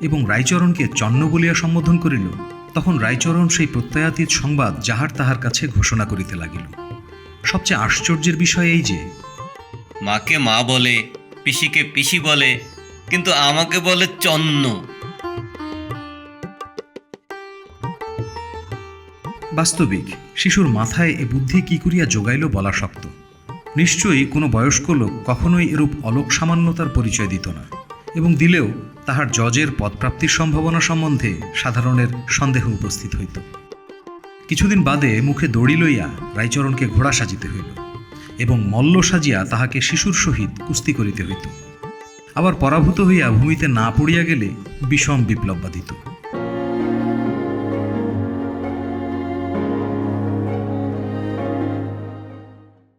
এবং রায়চরণকে চন্ন বলিয়া সম্বোধন করিল তখন রায়চরণ সেই প্রত্যয়াতীত সংবাদ যাহার তাহার কাছে ঘোষণা করিতে লাগিল। সবচেয়ে আশ্চর্যের বিষয় এই যে মাকে মা বলে পিসিকে পিসি বলে কিন্তু আমাকে বলে চন্ন। বাস্তবিক শিশুর মাথায় এ বুদ্ধি কি করিয়া যোগাইল বলা শক্ত। নিশ্চয়ই কোনো বয়স্ক লোক কখনোই এরূপ অলোক সামান্যতার পরিচয় দিত না। এবং দিলেও তাহার জজের পদপ্রাপ্তির সম্ভাবনা সম্বন্ধে সাধারণের সন্দেহ উপস্থিত হইত। কিছুদিন বাদে মুখে দড়ি লইয়া রায়চরণকে ঘোড়া সাজিতে হইল এবং মল্ল সাজিয়া তাহাকে শিশুর সহিত কুস্তি করিতে হইত। আবার পরাভূত হইয়া ভূমিতে না পড়িয়া গেলে বিষম বিপ্লব বাধিত।